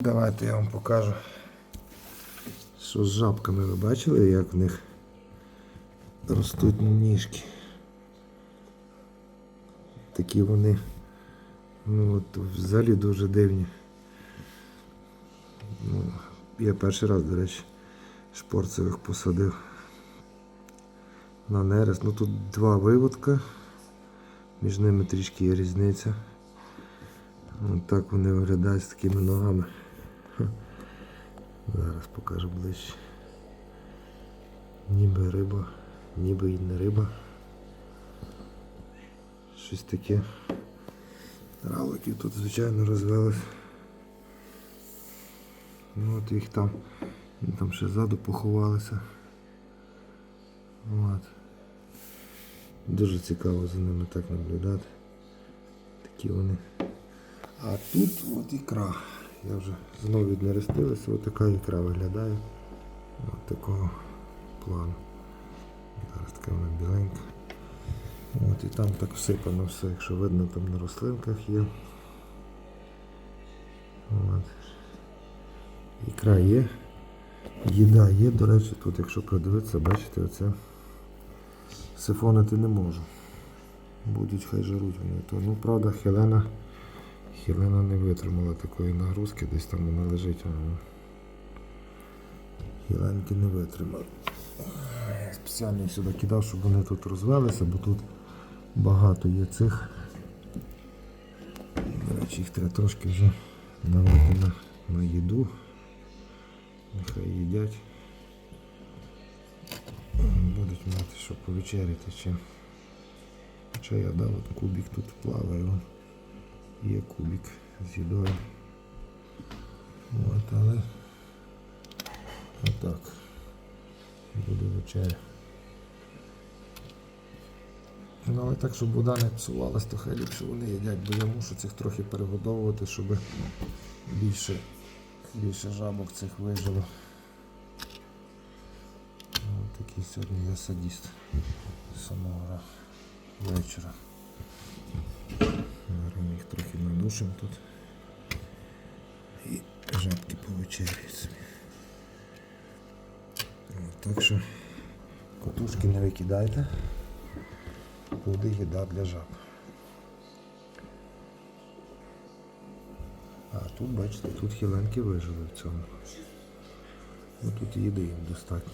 Давайте я вам покажу. Що з жабками ви бачили, як в них ростуть ніжки. Такі вони ну, от, взагалі дуже дивні. Ну, я перший раз, до речі, шпорцевих посадив на нерест. Ну тут два виводка, між ними трішки є різниця. От так вони виглядають з такими ногами. Зараз покажу ближче. Ніби риба, ніби і не риба. Щось таке. Равликів тут, звичайно, розвелось. Ну от їх там, там ще ззаду поховалися. От. Дуже цікаво за ними так наблюдати. Такі вони. А тут от ікра. Я вже знову віднерестилася, от така ікра виглядає. От такого плану. Зараз така вона біленька. От і там так всипано все, якщо видно, там на рослинках є. От. Ікра є. Їда є, до речі, тут, якщо придивитися, бачите, оце сифонити не можу. Будуть хай жаруть вони. То, ну, правда, Хелена, Хелена не витримала такої нагрузки, десь там вона лежить. а, Хеленки не витримали. Спеціально сюди кидав, щоб вони тут розвелися, бо тут багато є цих. До речі, їх треба трошки вже давати на, на їду. Нехай їдять. Будуть мати що повечеряти чи. Хоча я дав от кубик тут плаває. Є кубик з їдою. От, але отак. Буде вечеря. Ну, але так, щоб вода не псувалась, то хай ліпше вони їдять, бо я мушу цих трохи перегодовувати, щоб більше, більше жабок цих вижило. Такий сьогодні я садіст самого вечора. Трохи тут. І жабки повечеряють. Так що котушки не викидайте. Буде їда для жаб. А тут, бачите, тут хіленки вижили в цьому. Ну тут їди їм достатньо.